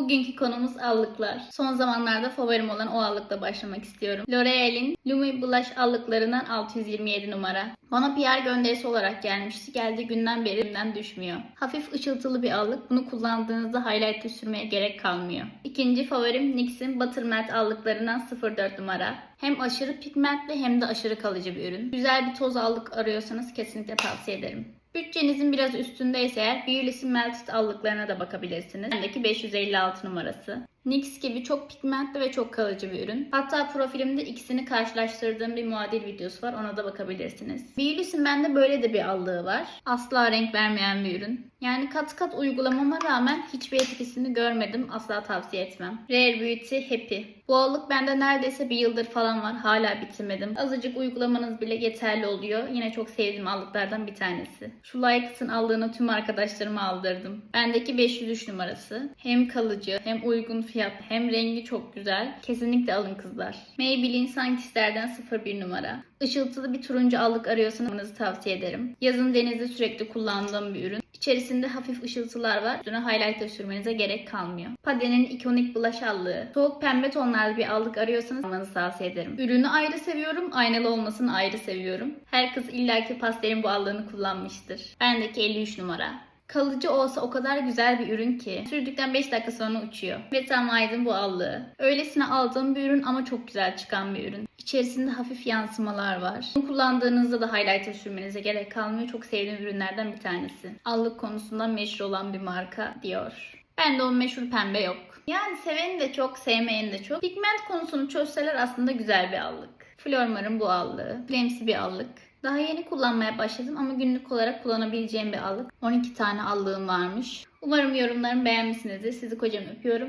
Bugünkü konumuz allıklar. Son zamanlarda favorim olan o allıkla başlamak istiyorum. L'Oreal'in Lumi Blush allıklarından 627 numara. Bana PR gönderisi olarak gelmişti. Geldiği günden beri elimden düşmüyor. Hafif ışıltılı bir allık. Bunu kullandığınızda highlighter sürmeye gerek kalmıyor. İkinci favorim NYX'in Butter Matte allıklarından 04 numara. Hem aşırı pigmentli hem de aşırı kalıcı bir ürün. Güzel bir toz allık arıyorsanız kesinlikle tavsiye ederim. Bütçenizin biraz üstündeyse eğer Beulis'in Melted allıklarına da bakabilirsiniz. Bendeki 556 numarası. NYX gibi çok pigmentli ve çok kalıcı bir ürün. Hatta profilimde ikisini karşılaştırdığım bir muadil videosu var. Ona da bakabilirsiniz. Beulis'in bende böyle de bir allığı var. Asla renk vermeyen bir ürün. Yani kat kat uygulamama rağmen hiçbir etkisini görmedim. Asla tavsiye etmem. Rare Beauty Happy. Bu allık bende neredeyse bir yıldır falan var. Hala bitirmedim. Azıcık uygulamanız bile yeterli oluyor. Yine çok sevdiğim allıklardan bir tanesi. Şu Lykes'ın allığını tüm arkadaşlarıma aldırdım. Bendeki 503 numarası. Hem kalıcı hem uygun fiyat hem rengi çok güzel. Kesinlikle alın kızlar. Maybelline Sunkiss'lerden 01 numara. Işıltılı bir turuncu allık arıyorsanız tavsiye ederim. Yazın denizde sürekli kullandığım bir ürün. İçerisinde hafif ışıltılar var. Üstüne highlighter sürmenize gerek kalmıyor. Pade'nin ikonik blush allığı. Soğuk pembe tonlarda bir allık arıyorsanız almanızı tavsiye ederim. Ürünü ayrı seviyorum. Aynalı olmasını ayrı seviyorum. Her kız illaki pastelin bu allığını kullanmıştır. Bendeki 53 numara. Kalıcı olsa o kadar güzel bir ürün ki. Sürdükten 5 dakika sonra uçuyor. Ve tam aydın bu allığı. Öylesine aldığım bir ürün ama çok güzel çıkan bir ürün. İçerisinde hafif yansımalar var. Bunu kullandığınızda da highlighter sürmenize gerek kalmıyor. Çok sevdiğim ürünlerden bir tanesi. Allık konusunda meşhur olan bir marka diyor. Ben de o meşhur pembe yok. Yani seveni de çok, sevmeyeni de çok. Pigment konusunu çözseler aslında güzel bir allık. Flormar'ın bu allığı. Kremsi bir allık. Daha yeni kullanmaya başladım ama günlük olarak kullanabileceğim bir allık. 12 tane allığım varmış. Umarım yorumlarımı beğenmişsinizdir. Sizi kocaman öpüyorum.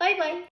Bay bay.